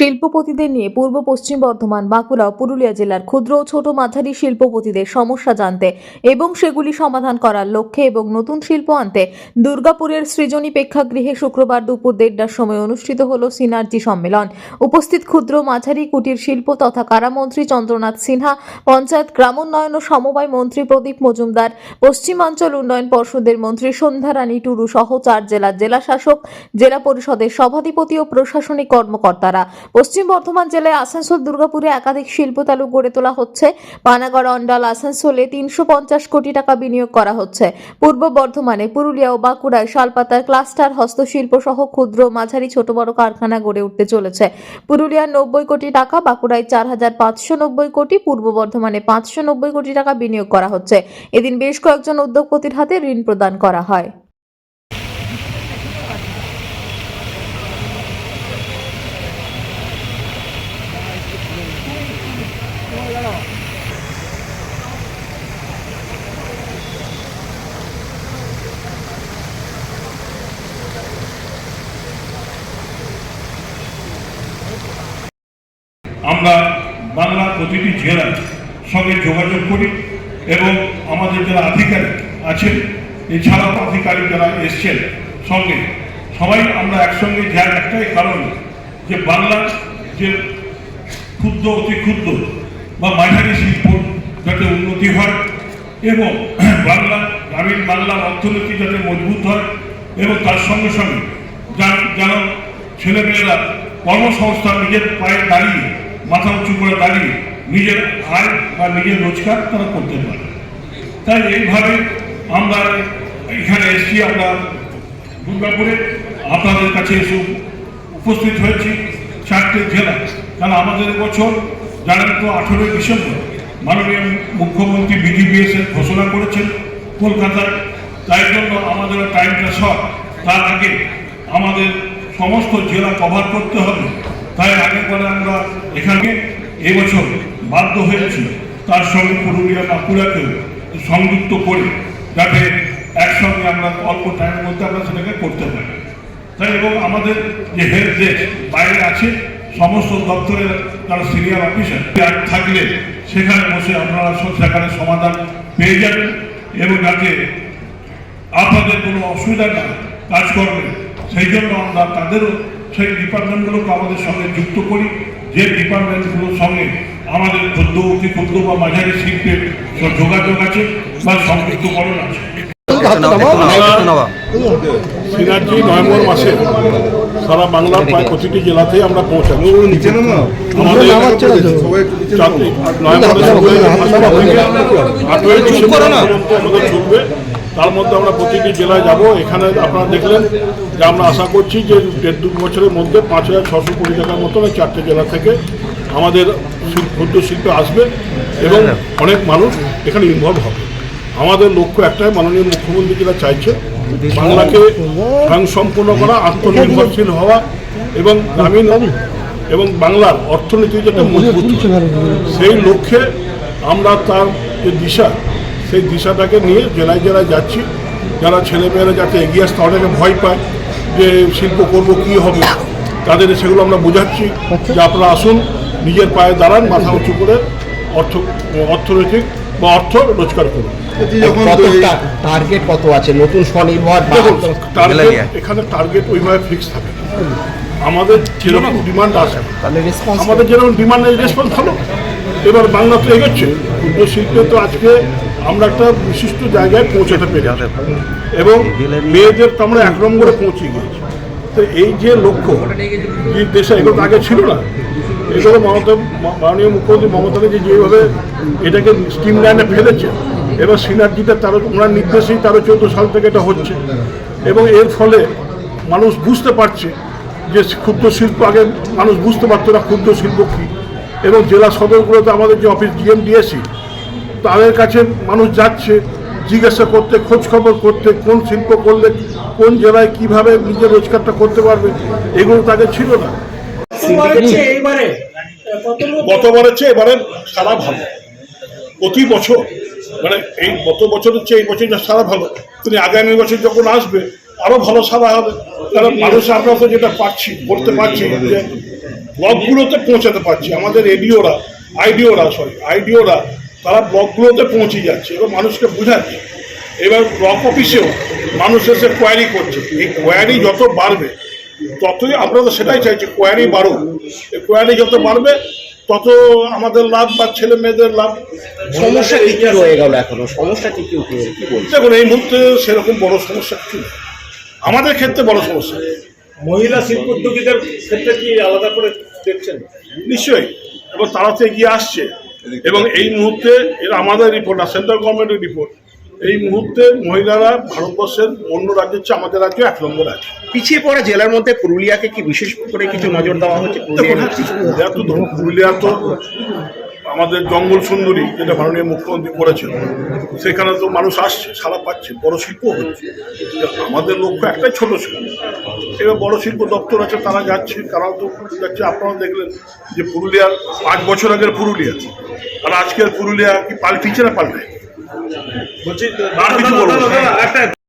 শিল্পপতিদের নিয়ে পূর্ব পশ্চিম বর্ধমান, বাঁকুড়া ও পুরুলিয়া জেলার ক্ষুদ্র ও ছোট মাঝারি শিল্পপতিদের সমস্যা জানতে এবং সেগুলি সমাধান করার লক্ষ্যে এবং নতুন শিল্প আনতে দুর্গাপুরের সৃজনী প্রেক্ষাগৃহে শুক্রবার দুপুর দেড়টার সময় অনুষ্ঠিত হল সিনার্জি সম্মেলন। উপস্থিত ক্ষুদ্র মাঝারি কুটির শিল্প তথা কারামন্ত্রী চন্দ্রনাথ সিনহা, পঞ্চায়েত গ্রামোন্নয়ন ও সমবায় মন্ত্রী প্রদীপ মজুমদার, পশ্চিমাঞ্চল উন্নয়ন পর্ষদের মন্ত্রী সন্ধ্যা রানী টুডু সহ চার জেলার জেলা শাসক জেলা পরিষদের সভাধিপতি ও প্রশাসনিক কর্মকর্তারা। পশ্চিম বর্ধমান জেলায় আসানসোল, দুর্গাপুরে একাধিক শিল্প তালু গড়ে তোলা হচ্ছে। পানাগড়, অন্ডাল, আসানসোলে তিনশো পঞ্চাশ কোটি টাকা বিনিয়োগ করা হচ্ছে। পূর্ব বর্ধমানে পুরুলিয়া ও বাঁকুড়ায় শালপাতার ক্লাস্টার, হস্তশিল্প সহ ক্ষুদ্র, মাঝারি, ছোট, বড় কারখানা গড়ে উঠতে চলেছে। পুরুলিয়ার নব্বই কোটি টাকা, বাঁকুড়ায় চার হাজার পাঁচশো নব্বই কোটি, পূর্ব বর্ধমানে পাঁচশো নব্বই কোটি টাকা বিনিয়োগ করা হচ্ছে। এদিন বেশ কয়েকজন উদ্যোগপতির হাতে ঋণ প্রদান করা হয়। আমরা বাংলার প্রতিটি জেলার সঙ্গে যোগাযোগ করি এবং আমাদের যারা আধিকারিক আছেন, এছাড়াও আধিকারিক যারা এসছেন সঙ্গে, সবাই আমরা একসঙ্গে যার একটাই কারণ যে বাংলার যে ক্ষুদ্র, অতি ক্ষুদ্র বা মাঝারি শিল্প যাতে উন্নতি হয় এবং বাংলা, গ্রামীণ বাংলার অর্থনীতি যাতে মজবুত হয় এবং তার সঙ্গে সঙ্গে যেন ছেলেমেয়েরা কর্মসংস্থান নিজের পায়ে দাঁড়িয়ে মাথা উঁচু করে দাঁড়িয়ে নিজের আয় বা নিজের রোজগার তারা করতে পারে। তাই এইভাবে আমরা এখানে এসেছি, আমরা দুর্গাপুরে আপনাদের কাছে এসে উপস্থিত হয়েছি চারটে জেলা। কারণ আমাদের বছর জানেন তো আঠেরোই ডিসেম্বর মাননীয় মুখ্যমন্ত্রী বিডিবিএস এর ঘোষণা করেছেন কলকাতায় তাই জন্য আমাদের টাইমটা শর্ট তার আগে আমাদের সমস্ত জেলা কভার করতে হবে। তাই আগে পরে আমরা এখানে এবছর বাধ্য হয়েছি তার সঙ্গে পুরুলিয়া বাঁকুড়াকেও সংযুক্ত করে যাতে একসঙ্গে আমরা অল্প টাইমের মধ্যে আমরা সেটাকে করতে পারি। তাই এবং আমাদের যে হেলথ ডেস্ক বাইরে আছে, সমস্ত দপ্তরের তারা সিনিয়র অফিসার থাকলে সেখানে বসে আপনারা সেখানে সমাধান পেয়ে যাবেন এবং যাতে আপনাদের কোনো অসুবিধা না কাজ করবে, সেই জন্য আমরা তাদেরও সেই ডিপার্টমেন্টগুলোকে আমাদের সঙ্গে যুক্ত করি। যে ডিপার্টমেন্টগুলোর সঙ্গে আমাদের ক্ষুদ্র অতি ক্ষুদ্র বা মাঝারি শিল্পের যোগাযোগ আছে বা সংযুক্তকরণ আছে। নভেম্বর মাসে সারা বাংলার প্রায় প্রতিটি জেলাতেই আমরা পৌঁছাবো তার মধ্যে আমরা প্রতিটি জেলায় যাব। এখানে আপনারা দেখলেন যে আমরা আশা করছি যে দেড় দু বছরের মধ্যে পাঁচ হাজার ছশো কোটি টাকার মতো এই চারটে জেলা থেকে আমাদের ক্ষুদ্র শিল্প আসবে এবং অনেক মানুষ এখানে ইনভলভ হবে। আমাদের লক্ষ্য একটাই, মাননীয় মুখ্যমন্ত্রী যেটা চাইছে, বাংলাকে স্বয়ংসম্পূর্ণ করা, আত্মনির্ভরশীল হওয়া এবং গ্রামীণ এবং বাংলার অর্থনীতি যেটা মজবুত সেই লক্ষ্যে আমরা তার যে দিশা সেই দিশাটাকে নিয়ে জেলায় জেলায় যাচ্ছি। যারা ছেলেমেয়েরা যাতে এগিয়ে আসতে অনেকে ভয় পায় যে শিল্প করব কি হবে তাদের সেগুলো আমরা বোঝাচ্ছি। যে আপনারা আসুন নিজের পায়ে দাঁড়ান মাথা উঁচু করে অর্থ অর্থনৈতিক বা অর্থ রোজগার করুন। টার্গেট কত আছে? নতুন স্বনির্ভর এখানে টার্গেট ওইভাবে ফিক্স থাকে আমাদের যেরকম ডিমান্ড আসে তাহলে আমাদের যেরকম ডিমান্ড রেসপন্স ভালো। এবার বাংলা তো এগোচ্ছে ক্ষুদ্র শিল্পে তো আজকে আমরা একটা বিশিষ্ট জায়গায় পৌঁছাতে পেরেছি। এবং মেয়েদের তো আমরা এক নম্বরে পৌঁছে গিয়েছি। তো এই যে লক্ষ্য, যে দেশে এগুলো আগে ছিল না। এগুলো মমতা, মাননীয় মুখ্যমন্ত্রী মমতা ব্যানার্জি যেভাবে এটাকে স্কিম লাইনে ফেলেছে, এবার সিনার্জিতে তেরো ওনার নির্দেশেই তেরো চোদ্দ সাল থেকে এটা হচ্ছে। এবং এর ফলে মানুষ বুঝতে পারছে যে ক্ষুদ্র শিল্প আগে মানুষ বুঝতে পারতো না ক্ষুদ্র শিল্প কী। এবং জেলা সদরগুলোতে আমাদের যে অফিস জিএমডিএসি তাদের কাছে মানুষ যাচ্ছে জিজ্ঞাসা করতে খোঁজ খবর করতে কোন শিল্প করলে কোন জেলায় কীভাবে নিজের রোজগারটা করতে পারবে এগুলো তাদের ছিল না। গতবারের চেয়ে এবারে সারা ভালো। প্রতি বছর মানে এই গত বছরের চেয়ে এই বছর যা সারা ভালো তিনি আগামী বছর যখন আসবে আরও ভালো সারা হবে। কারণ মানুষ আমরা তো যেটা পাচ্ছি করতে পারছি যে ব্লকগুলোতে পৌঁছাতে পারছি। আমাদের এডিওরা আইডিওরা সরি আইডিওরা তারা ব্লকগুলোতে পৌঁছে যাচ্ছে এবং মানুষকে বোঝাচ্ছে। এবার ব্লক অফিসেও মানুষ এসে কোয়ারি করছে। এই কোয়ারি যত বাড়বে ততই আমরা তো সেটাই চাইছি কোয়ারি বাড়ুক। এই কোয়ারি যত বাড়বে তত আমাদের লাভ বা ছেলে মেয়েদের লাভ। সমস্যা কি কি রয়ে গেল এখনও? সমস্যা কি কি উঠে কি দেখুন এই মুহূর্তে সেরকম বড় সমস্যা কিছু নেই আমাদের ক্ষেত্রে বড় সমস্যা। মহিলা শিল্পোদ্যোগীদের ক্ষেত্রে কি আলাদা করে দেখছেন? নিশ্চয়ই। এবং তারা তো এগিয়ে আসছে। এবং এই মুহূর্তে এর আমাদের রিপোর্ট না সেন্ট্রাল গভর্নমেন্টের রিপোর্ট এই মুহূর্তে মহিলারা ভারতবর্ষের অন্য রাজ্যের চেয়ে আমাদের রাজ্য এক নম্বর আছে। পিছিয়ে পড়া জেলার মধ্যে পুরুলিয়াকে কি বিশেষ করে কিছু নজর দেওয়া হচ্ছে? পুরুলিয়া তো ধরুন পুরুলিয়া তো আমাদের জঙ্গল সুন্দরী যেটা মাননীয় মুখ্যমন্ত্রী করেছেন সেখানে তো মানুষ আসছে সারা পাচ্ছে বড় শিল্প হচ্ছে। আমাদের লক্ষ্য একটাই ছোট শিল্প। এবার বড় শিল্প দপ্তর আছে তারা যাচ্ছে তারাও তো যাচ্ছে আপনারা দেখলেন যে পুরুলিয়ার পাঁচ বছর আগের পুরুলিয়া। আর আজকের পুরুলিয়া কি পাল্টিছে না পাল্টে